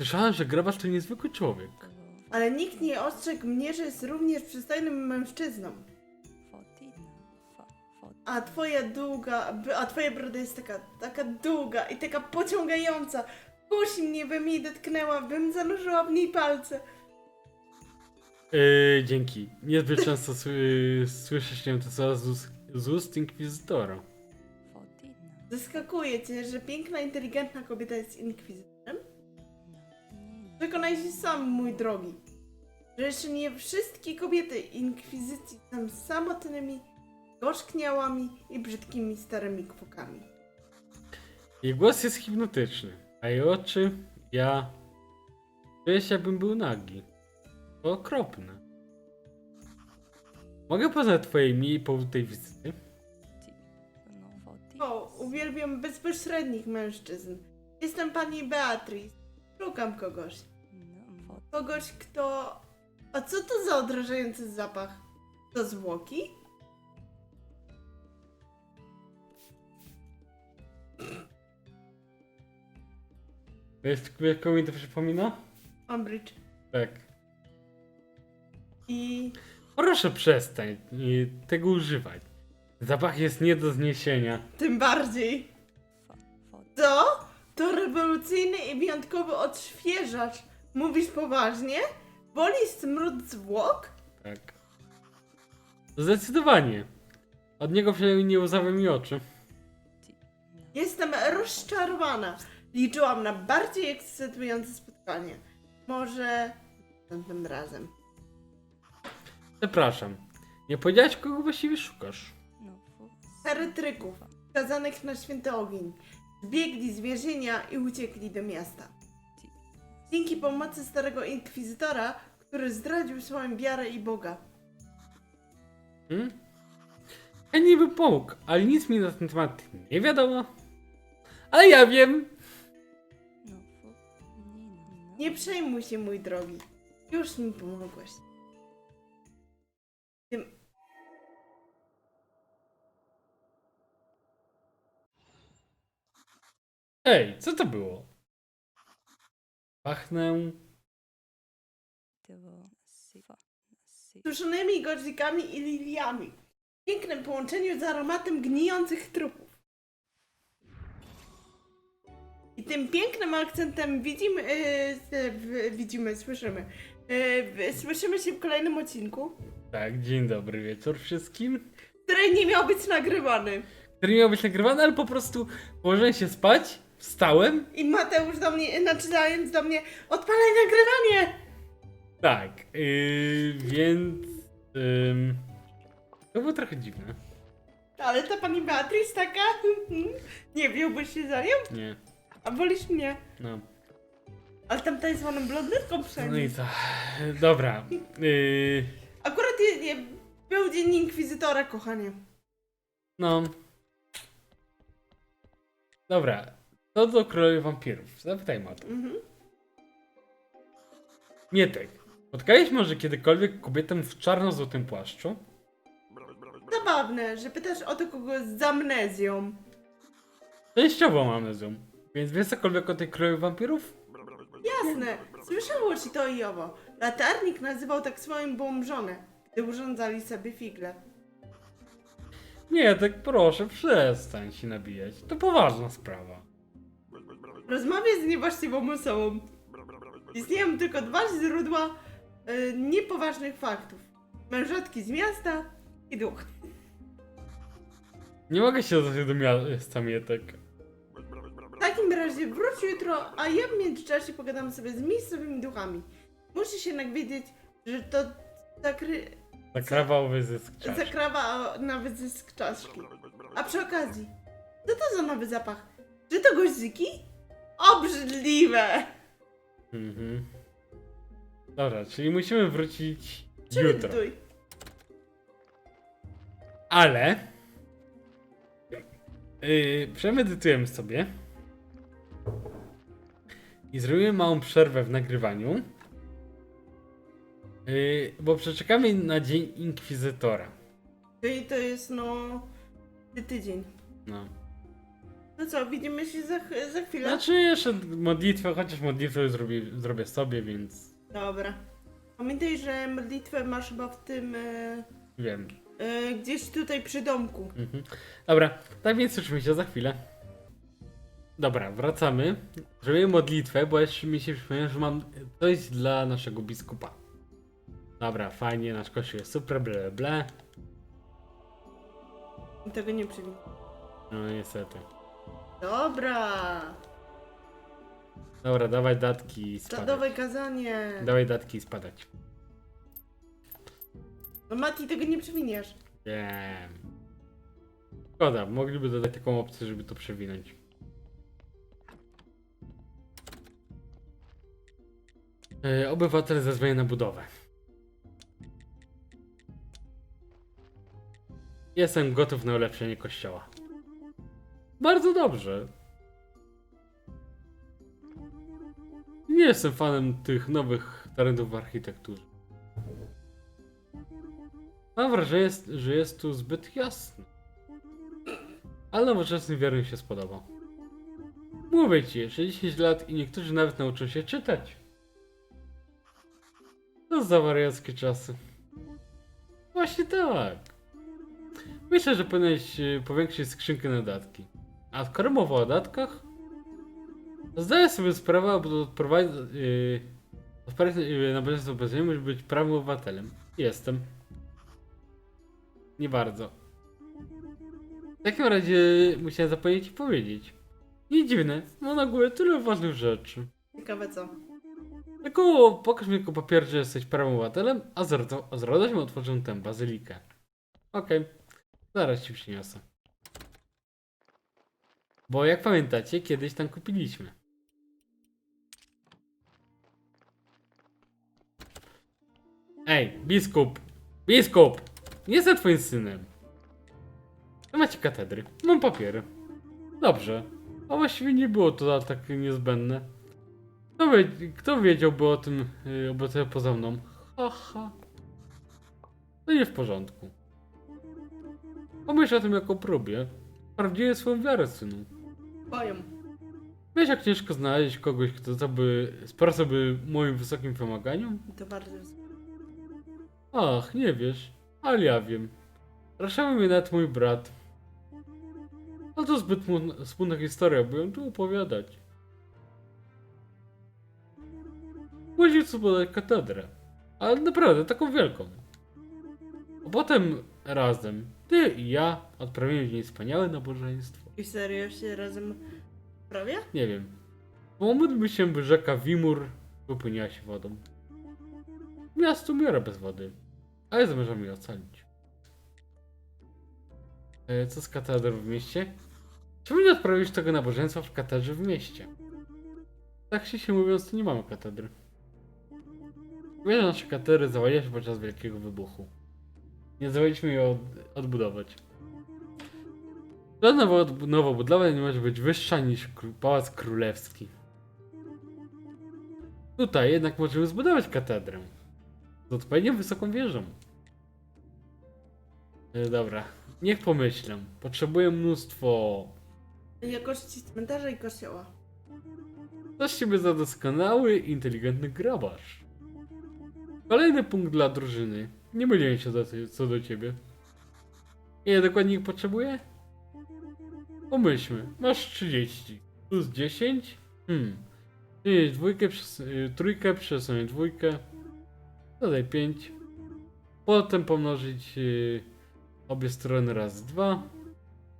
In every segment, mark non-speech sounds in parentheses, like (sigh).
Słyszałem, że grabarz to niezwykły człowiek. Ale nikt nie ostrzegł mnie, że jest również przystojnym mężczyzną. A twoja długa, a twoja broda jest taka, taka długa i taka pociągająca. Kusi mnie, bym jej dotknęła, bym zanurzyła w niej palce. Yy, dzięki. Niezbyt często sły, słyszę się to coraz z, ust- z ust inkwizytora. Zaskakuje cię, że piękna, inteligentna kobieta jest inkwizytorem? Przekonaj się sam, mój drogi, że jeszcze nie wszystkie kobiety inkwizycji są samotnymi, gorzkniałami i brzydkimi starymi kwokami. Jej głos jest hipnotyczny, a jej oczy, ja... Czuję się jakbym był nagi. To okropne. Mogę poznać twoje imię i powód tej wizyty? O, uwielbiam bezpośrednich mężczyzn. Jestem pani Beatrice. Szukam kogoś. Kogoś, kto... A co to za odrażający zapach? To zwłoki? Wiesz, wiesz, kogo mi to przypomina? Umbridge. Tak. I... Proszę przestań nie, tego używać. Zapach jest nie do zniesienia. tym bardziej. Co? To rewolucyjny i wyjątkowy odświeżacz. Mówisz poważnie? Woli smród zwłok? Tak. Zdecydowanie. Od niego przynajmniej nie łzały mi oczy. Jestem rozczarowana. Liczyłam na bardziej ekscytujące spotkanie. Może następnym razem. Przepraszam. Nie powiedziałeś, kogo właściwie szukasz. Heretryków, skazanych na święty ogień, zbiegli z więzienia i uciekli do miasta. Dzięki pomocy starego inkwizytora, który zdradził swoją wiarę i Boga. Hmm? Ja niby pomógł, ale nic mi na ten temat nie wiadomo. Ale ja wiem. Nie przejmuj się, mój drogi. Już mi pomogłeś. Ej, co to było? Pachnę. suszonymi gorzikami i liliami. W pięknym połączeniu z aromatem gnijących trupów. I tym pięknym akcentem widzimy, yy, w- widzimy, słyszymy. Yy, w- słyszymy się w kolejnym odcinku, Tak, dzień dobry wieczór wszystkim. który nie miał być nagrywany. Który miał być nagrywany, ale po prostu położyłem się spać, wstałem. I Mateusz do mnie, znaczy zając do mnie, odpalaj nagrywanie! Tak, yy, więc. ym, to było trochę dziwne. Ale ta pani Beatrice taka, nie wziąłbyś się za nią? Nie, A wolisz mnie. no. Ale tamta jest łaną blondynką No przynajmniej. i co? Dobra. Yy, Akurat je, je, był dzień inkwizytora, kochanie. no. Dobra. To do królowej wampirów. Zapytajmy o to. Mhm. Mietek. Spotkałeś może kiedykolwiek kobietę w czarno-złotym płaszczu? Zabawne, że pytasz o to kogoś z amnezją. Częściowo mam amnezją. Więc wiesz cokolwiek o tej królowej wampirów? Jasne, słyszało ci to i owo. Latarnik nazywał tak swoją byłą żonę, gdy urządzali sobie figle. Nie, tak proszę, przestań się nabijać. To poważna sprawa. Rozmawiaj z niewłaściwą osobą. Istnieją tylko dwa źródła y, niepoważnych faktów. Mężatki z miasta i duch. Nie mogę się dostać do miasta Mietek. W takim razie wróć jutro, a ja w międzyczasie pogadam sobie z miejscowymi duchami. Musisz jednak wiedzieć, że to zakry... Zakrawałowy zysk czaszki. zakrawa na wyzysk czaszki. A przy okazji, co to za nowy zapach? Czy to goździki? Obrzydliwe! Mhm. Dobra, czyli musimy wrócić jutro. Ale yy, przemedytujemy sobie i zrobimy małą przerwę w nagrywaniu, yy, bo przeczekamy na dzień Inkwizytora. Czyli to jest no... tydzień. No. No co, widzimy się za, ch- za chwilę? Znaczy jeszcze modlitwę, chociaż modlitwę zrobię, zrobię sobie, więc Dobra. Pamiętaj, że modlitwę masz chyba w tym... E, wiem. e, gdzieś tutaj przy domku. Mhm. Dobra, tak więc słyszymy się za chwilę. Dobra, wracamy. Zrobimy modlitwę, bo jeszcze mi się przypomniało, że mam coś dla naszego biskupa. Dobra, fajnie, nasz kościół jest super, ble, ble. Tego nie przywinę. No niestety. Dobra. Dobra, dawaj datki i spadać. Czadowe kazanie. Dawaj datki i spadać. No Mati, tego nie przewiniesz. Wiem. Szkoda, mogliby dodać taką opcję, żeby to przewinąć. Yy, obywatel zezwoli na budowę. Jestem gotów na ulepszenie kościoła. Bardzo dobrze. Nie jestem fanem tych nowych talentów w architekturze. Mam wrażenie, jest- że jest tu zbyt jasno. Ale nowoczesny wierny się spodobał. Mówię ci, jeszcze 10 lat i niektórzy nawet nauczą się czytać. To za wariackie czasy. Właśnie tak. Myślę, że powinieneś e, powiększyć skrzynkę na datki. A skoro mowa o datkach, zdaję sobie sprawę, aby odprowadzić yy, yy, nabożeństwo obecnie, musi być prawym obywatelem. Jestem. Nie bardzo. W takim razie musiałem zapomnieć ci powiedzieć. Nie dziwne, mam na głowie tyle ważnych rzeczy. Ciekawe co. Tylko pokaż mi jako papier, że jesteś prawym obywatelem, a z, radością otworzę tę bazylikę. Okej, zaraz ci przyniosę. Bo jak pamiętacie, kiedyś tam kupiliśmy. Ej, biskup! Biskup! Nie jestem twoim synem. Nie macie katedry. Mam papiery. Dobrze. A właściwie nie było to tak niezbędne. Kto, wie, kto wiedziałby o tym yy, obecnie poza mną? Haha. To nie w porządku. Pomyśl o tym jako próbie. Sprawdziłem swoją wiarę, synu. Boją. Wiesz jak ciężko znaleźć kogoś, kto zaby, sprostałby moim wysokim wymaganiom? To bardzo... Ach, nie wiesz, ale ja wiem. Raszały mnie nawet mój brat. Ale to zbyt mu- smutna historia, by ją tu opowiadać. Musisz podać katedrę. Ale naprawdę, taką wielką. A potem razem, ty i ja, odprawimy w niej wspaniałe nabożeństwo. I serio się razem prawie? Nie wiem. Pomódlmy się, by rzeka Wimur wypełniła się wodą. Miasto umiera bez wody, ale zamierzam je ocalić. E, co z katedrą w mieście? Czemu nie odprawić tego nabożeństwa w katedrze w mieście? Tak się, się mówiąc, to nie mamy katedry. Wiele nasze katedry zawaliła się podczas wielkiego wybuchu. Nie zdołaliśmy je od, odbudować. Żadna wo- nowa budowa nie może być wyższa niż Pałac Królewski. Tutaj jednak możemy zbudować katedrę. Z odpowiednio wysoką wieżą. E, dobra, niech pomyślę. Potrzebuję mnóstwo... Jakości cmentarza i kościoła. Z ciebie za doskonały, inteligentny grabarz. Kolejny punkt dla drużyny. Nie myliłem się co do ciebie. Ile dokładnie ich potrzebuję? Pomyślmy. Masz 30. Plus 10? Hmm. Przynieść dwójkę, przez, y, trójkę, przesunąć dwójkę. Dodaj 5. Potem pomnożyć y, obie strony raz dwa.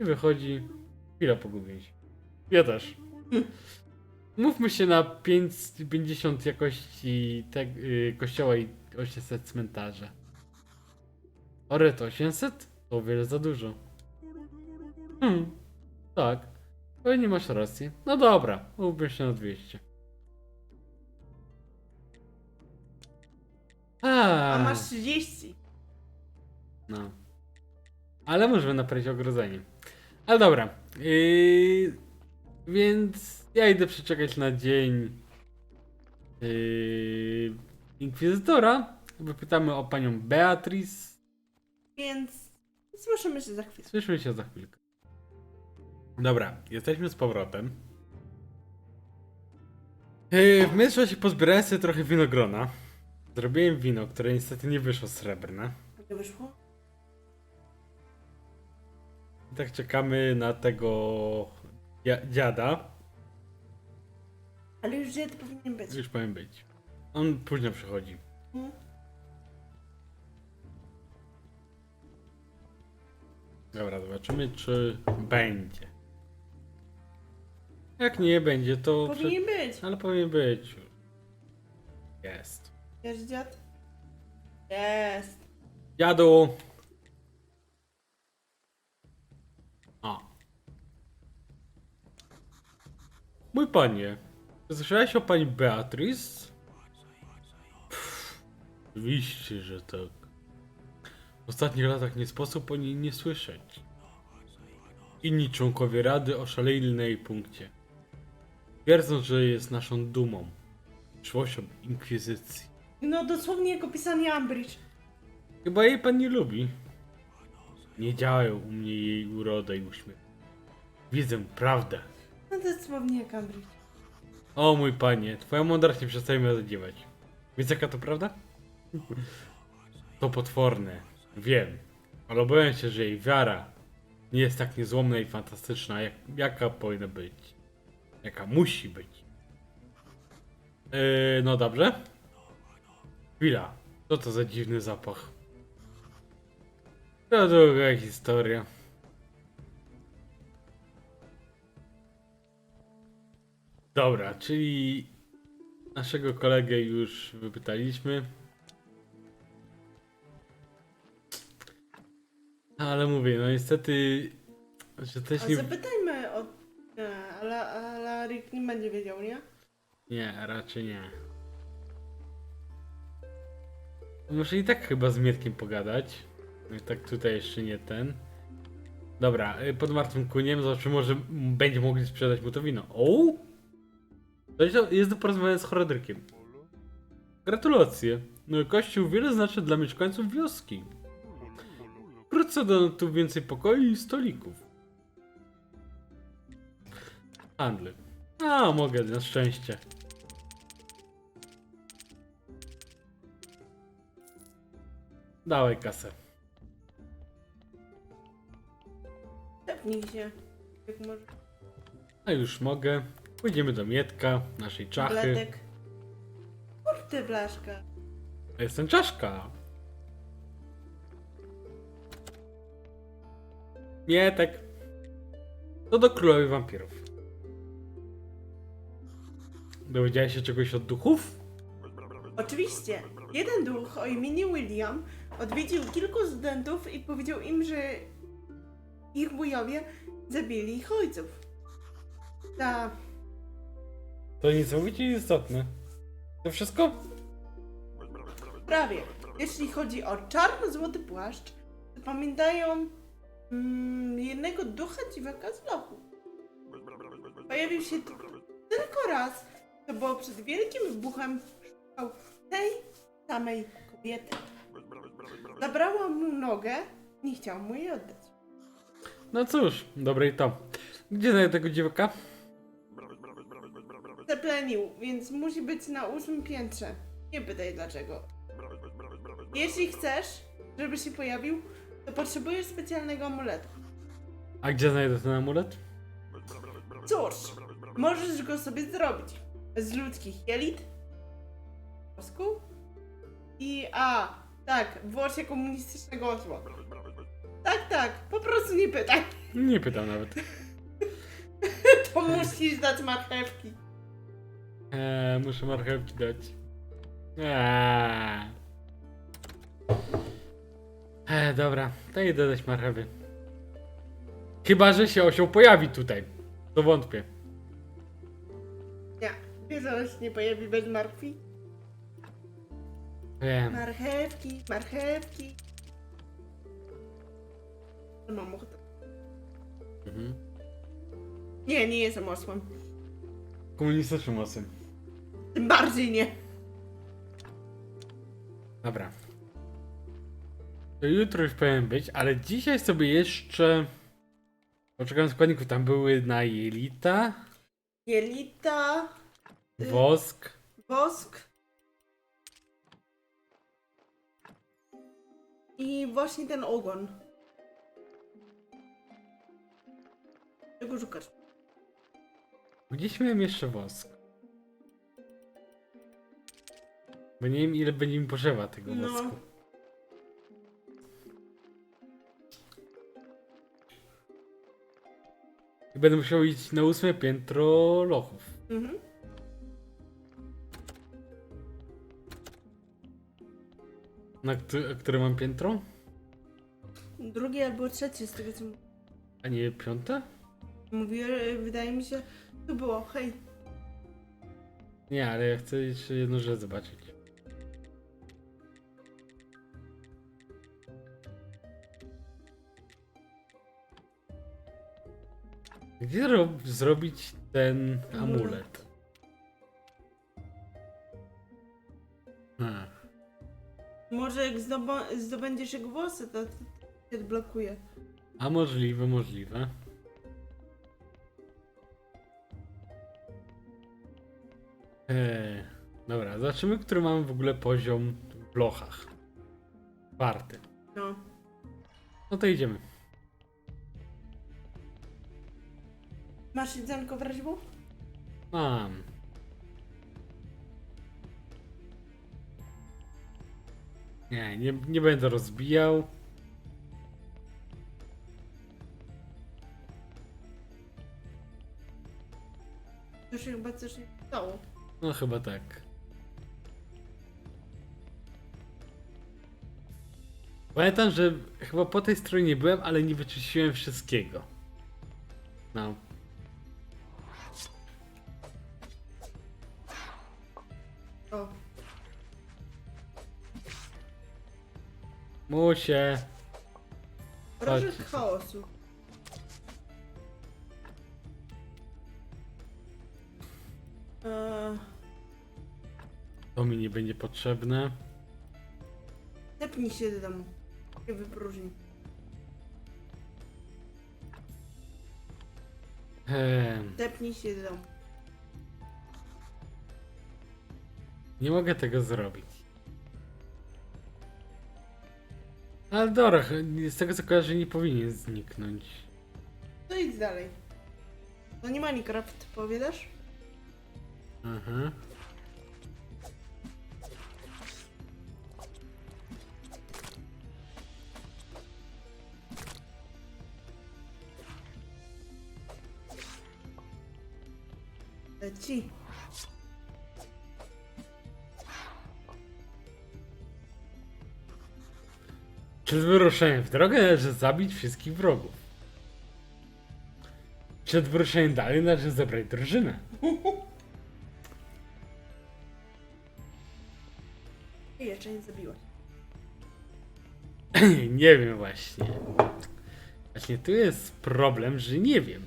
I wychodzi... Chwila pogubień. Ja też. (laughs) Mówmy się na 5, 50 jakości te, y, kościoła i 800 cmentarza. Ore to 800? To o wiele za dużo. Hmm, tak. Pewnie masz rację. No dobra, mówmy się na 200. A, A masz 30. No. Ale możemy naprawić ogrodzenie. Ale dobra. Yy, więc ja idę przeczekać na dzień yy, Inkwizytora. Wypytamy o panią Beatrice. Więc słyszymy się za chwilę. Słyszymy się za chwilkę. Dobra, jesteśmy z powrotem. Yy, W międzyczasie pozbierałem sobie trochę winogrona. Zrobiłem wino, które niestety nie wyszło srebrne. Nie wyszło? I tak czekamy na tego dzia- dziada. Ale już to powinien być? Już powinien być. On późno przychodzi. Mhm. Dobra, zobaczymy czy będzie. Jak nie będzie, to... Powinien być. Ale powinien być. Jest. Jest dziad? Jest. Dziadu! O. Mój panie, słyszałeś o pani Beatrice? Pff, Oczywiście, że tak. W ostatnich latach nie sposób o niej nie słyszeć. Inni członkowie Rady oszaleli na jej punkcie. Twierdzą, że jest naszą dumą. Przyszłością Inkwizycji. No dosłownie jako pisanie Ambridge. Chyba jej pan nie lubi. Nie działają u mnie jej uroda i uśmiech. Widzę prawdę. No dosłownie jak Ambridge. O mój panie, twoja mądrość nie przestaje mnie zadziwiać. Więc jaka to prawda? To potworne. Wiem. Ale obawiam się, że jej wiara nie jest tak niezłomna i fantastyczna, jak, jaka powinna być. Jaka musi być. Yy, no dobrze. Chwila. Co to za dziwny zapach? To długa historia. Dobra, czyli naszego kolegę już wypytaliśmy. Ale mówię, no niestety, że też nie... ale, Rick nie będzie wiedział, nie? Nie, raczej nie. Muszę i tak chyba z Mirkiem pogadać. No tak tutaj jeszcze nie ten. Dobra, y, pod martwym kuniem zobaczymy, może będzie mogli sprzedać mu to wino. O! To jest- do porozmawiania z Horadrykiem. Gratulacje. No, kościół wiele znaczy dla mieszkańców wioski. Wkrótce dodano tu więcej pokoi i stolików. Handly. A, mogę, na szczęście. Dawaj kasę. Tepnij się. Jak może. A już mogę. Pójdziemy do Mietka, naszej czachy. Bledek. Kurde blaszka. A Jestem czaszka. Mietek. To do królowej wampirów. Dowiedziałeś się czegoś od duchów? Oczywiście. Jeden duch o imieniu William odwiedził kilku studentów i powiedział im, że ich wujowie zabili ich ojców. Ta, To niesamowicie istotne. To wszystko? prawie. Jeśli chodzi o czarno-złoty płaszcz, to pamiętają mm, jednego ducha dziwaka z lochu. Pojawił się tylko raz. To było przed wielkim wybuchem szukał tej samej kobiety. Zabrała mu nogę, nie chciał mu jej oddać. No cóż, dobre i to. Gdzie znajdę tego dziwaka? Zaplenił, więc musi być na ósmym piętrze. Nie pytaj dlaczego. Jeśli chcesz, żeby się pojawił, to potrzebujesz specjalnego amuletu. A gdzie znajdę ten amulet? Cóż, możesz go sobie zrobić. Z ludzkich jelit, wosku i a, tak, włosie komunistycznego osła. Tak, tak, po prostu nie pytaj. Nie pytam nawet. (laughs) To musisz dać marchewki. Eee, muszę marchewki dać. Eee. Eee, dobra, to idę dać marchewy. Chyba, że się osioł pojawi tutaj. To wątpię. Się nie pojawi bez markwi? Wiem. Marchewki, marchewki. Mam ochotę. Mhm. Nie, nie jestem osłem. Komunistycznym osem. Tym bardziej nie. Dobra. To jutro już powinien być, ale dzisiaj sobie jeszcze Poczekam składników, tam były na jelita, Jelita. Wosk. wosk. I właśnie ten ogon. Czego szukasz? Gdzieś miałem jeszcze wosk. Bo nie wiem ile będzie mi potrzeba tego No. wosku. I będę musiał iść na ósme piętro lochów. Mhm. Na któ- które mam piętro? Drugie albo trzecie z tego co m- A nie piąte? mówię, wydaje mi się, to było, hej. Nie, ale ja chcę jeszcze jedną rzecz zobaczyć. Gdzie ro- zrobić ten Amulet. amulet? Może jak zdobędziesz jego włosy, to się odblokuje. A możliwe, możliwe. Eee, dobra, zobaczymy, który mamy w ogóle poziom w lochach. Czwarty. No. No to idziemy. Masz jedzonko w razie? Mam. Nie, nie, nie będę rozbijał. To się chyba coś nie stało. No chyba tak. Pamiętam, że chyba po tej stronie byłem, ale nie wyczyściłem wszystkiego. No. Musie. Chodźcie. chaosu. Eee, To mi nie będzie potrzebne. tepnij się do domu. Nie wypróżnij. Ehm, Tepnij się do domu. nie mogę tego zrobić. Ale dobra, z tego co kojarzę nie powinien zniknąć. To idź dalej. To nie Minecraft, powiadasz? Aha. Leci. Przed wyruszeniem w drogę należy zabić wszystkich wrogów. Przed wyruszeniem dalej należy zebrać drużynę. I jeszcze nie zabiłaś. (clears throat) nie wiem właśnie. Właśnie tu jest problem, że nie wiem.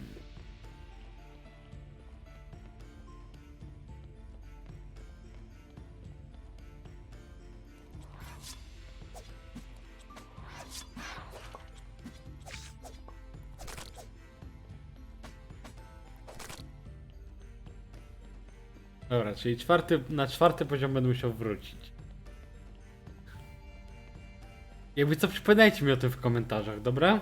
Czyli czwarty, na czwarty poziom będę musiał wrócić. Jakby co, przypominajcie mi o tym w komentarzach, dobra?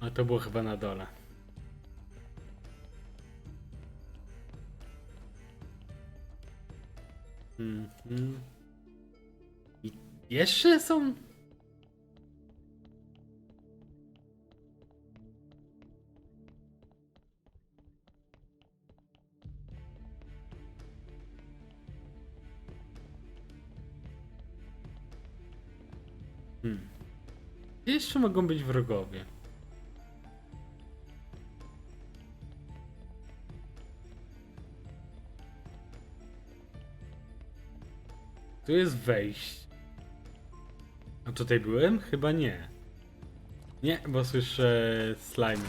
A to było chyba na dole. Mhm. I jeszcze są? Hmm. Gdzie jeszcze mogą być wrogowie? Tu jest wejść. A tutaj byłem? Chyba nie. Nie, bo słyszę slimy.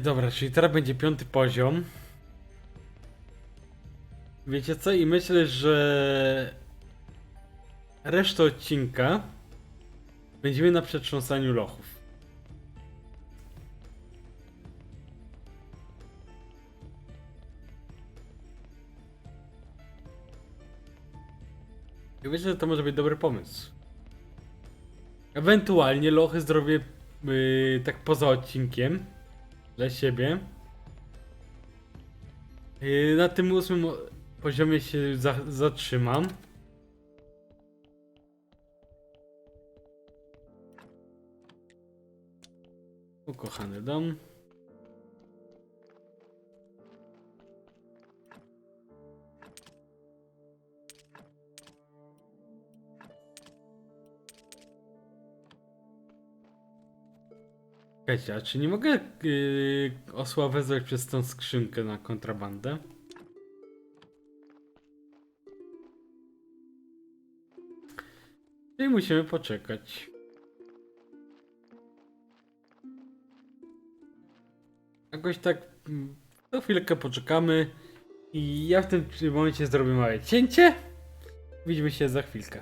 Dobra, czyli teraz będzie piąty poziom. Wiecie co? I myślę, że resztę odcinka będziemy na przetrząsaniu lochów. I myślę, że to może być dobry pomysł. Ewentualnie lochy zrobię yy, tak poza odcinkiem dla siebie. Yy, na tym ósmym poziomie się za zatrzymam. Ukochany dom. Czekajcie, a czy nie mogę yy, osła wezwać przez tą skrzynkę na kontrabandę? Czyli musimy poczekać. Jakoś tak mm, to chwilkę poczekamy i ja w tym momencie zrobię małe cięcie. Widzimy się za chwilkę.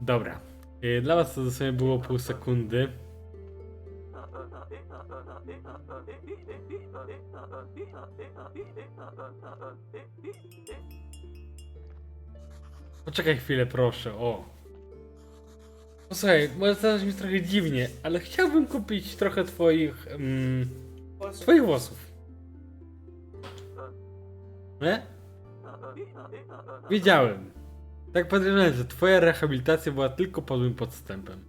Dobra. Yy, Dla was to dosłownie było pół sekundy. Poczekaj chwilę, proszę, o. Posłuchaj, może teraz mi trochę dziwnie, ale chciałbym kupić trochę twoich... Mm, twoich włosów. Nie? Wiedziałem. Tak podejrzewałem, że twoja rehabilitacja była tylko podłym podstępem.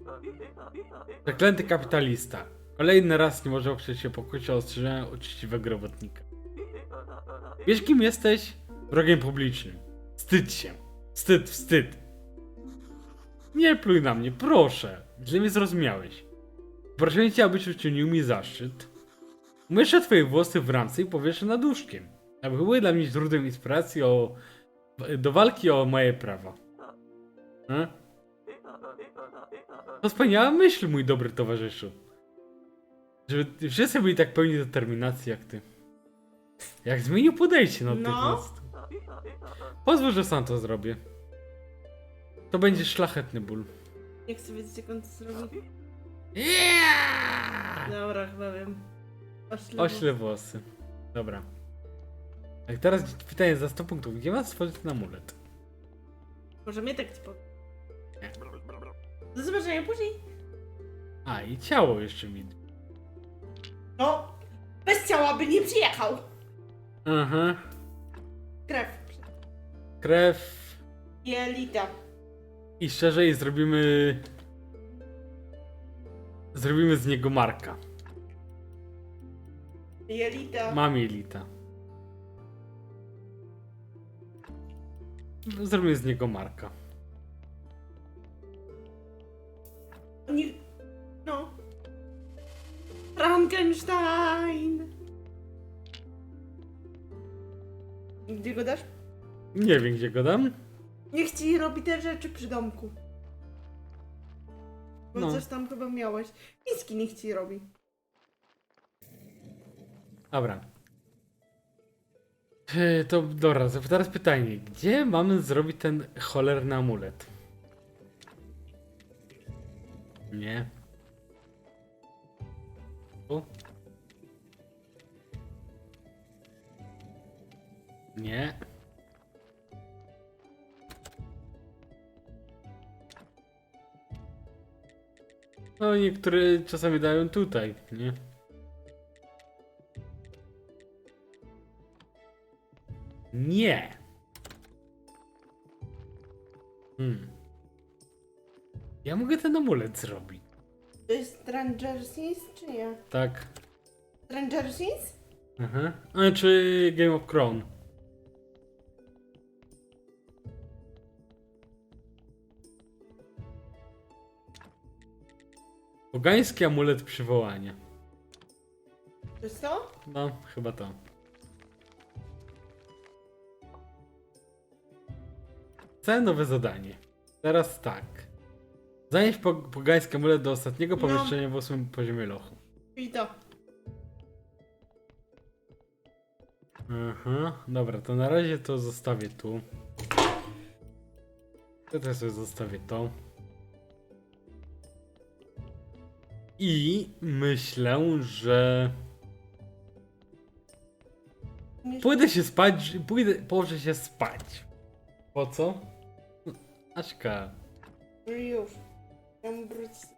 Zaklęty kapitalista. Kolejny raz nie może oprzeć się pokusie ostrzeżenia uczciwego robotnika. Wiesz kim jesteś? Wrogiem publicznym. Wstydź się. Wstyd, wstyd. Nie pluj na mnie, proszę. Źle mnie zrozumiałeś. Proszę cię, abyś uczynił mi zaszczyt. Umieszczę twoje włosy w ramce i powieszę nad łóżkiem. Aby były dla mnie źródłem inspiracji o, do walki o moje prawa. Hmm? To wspaniała myśl, mój dobry towarzyszu. Żeby wszyscy byli tak pełni determinacji jak ty. Jak zmienił podejście No. Pozwól, że sam to zrobię. To będzie szlachetny ból. Nie chcę wiedzieć, jak on to zrobi. Yeah! Dobra, chyba wiem. Ośle. Ośle włosy. Dobra. Jak teraz pytanie za 100 punktów. Gdzie mam stworzyć ten amulet? Może mnie tak ci powiem. Do zobaczenia później. A, i ciało jeszcze mi. No, bez ciała by nie przyjechał. Aha. Krew. Krew. Jelita. I szerzej zrobimy... Zrobimy z niego marka. Jelita. Mam jelita. Zrobimy z niego marka. Nie... No. Frankenstein. Gdzie go dasz? Nie wiem gdzie go dam. Niech ci robi te rzeczy przy domku. Bo No. coś tam chyba miałeś. Miski niech ci robi. Dobra. Yy, To dobra, teraz pytanie. Gdzie mamy zrobić ten cholerny amulet? Nie. Tu? Nie. No niektóre czasami dają tutaj, nie? Nie. Hmm. Ja mogę ten amulet zrobić. To jest Stranger Things, czy nie? Tak. Stranger Things? Aha. A, czy Game of Crown. Pogański amulet przywołania. To jest to? No, chyba to. Całe nowe zadanie. Teraz tak. Zanieś po- pogański amulet do ostatniego No. pomieszczenia w ósmym poziomie lochu. I to. Aha, dobra, to na razie to zostawię tu. To też sobie zostawię to. I myślę, że pójdę się spać, pójdę, położę się spać. Po co? Aśka, już.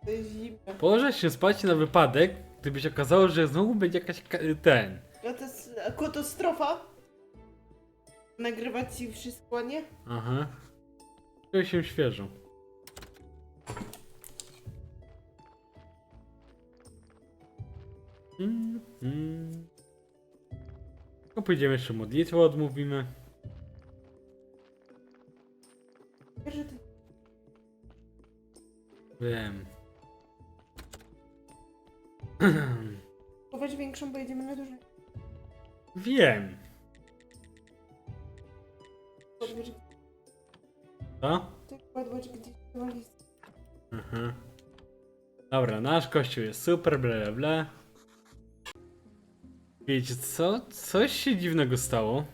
Do zimę. położę się spać na wypadek, gdyby się okazało, że znowu będzie jakaś ka- ten. Katas- Katastrofa? Nagrywać ci wszystko, nie? Aha. Czuję się świeżo. Mm, mm. No pójdziemy jeszcze modlitwę odmówimy. Wiem. Weź większą, bo jedziemy na dużej. Wiem. Podwiesz, Co? ty podwiesz gdzieś walizę. Aha. Dobra, nasz kościół jest super, bla bla bla. Wiecie co? Coś się dziwnego stało.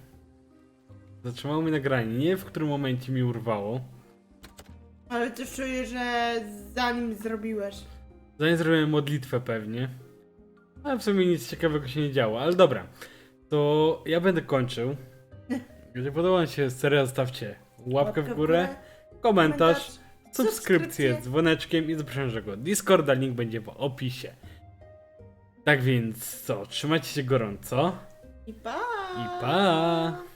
Zatrzymało mi nagranie. Nie wiem w którym momencie mi urwało. Ale też czuję, że zanim zrobiłeś. Zanim zrobiłem modlitwę pewnie. Ale w sumie nic ciekawego się nie działo. Ale dobra. To ja będę kończył. (laughs) Jeżeli podoba wam się seria, zostawcie łapkę w górę, komentarz, subskrypcję dzwoneczkiem i zapraszam naszego Discorda. Link będzie w opisie. Tak więc co, trzymajcie się gorąco I pa! i pa!